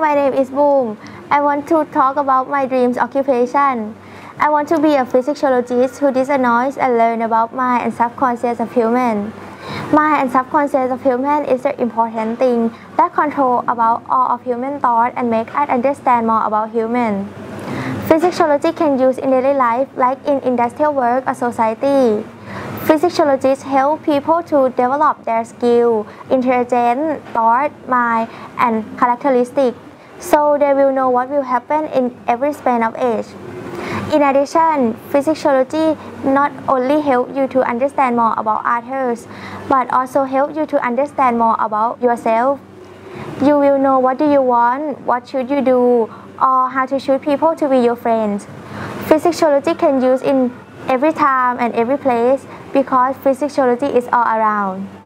my name is Boom. I want to talk about my dreams occupation. I want to be a physiologist who diagnose and learn about mind and subconscious of human. Mind and subconscious of human is the important thing that control about all of human thought and make us understand more about human. Physiology can use in daily life like in industrial work or society. Physiologists help people to develop their skill, intelligence, thought, mind, and characteristics, so they will know what will happen in every span of age. In addition, physiology not only help you to understand more about others, but also help you to understand more about yourself. You will know what do you want, what should you do, or how to choose people to be your friends. Physiology can use in every time and every place because physiology is all around.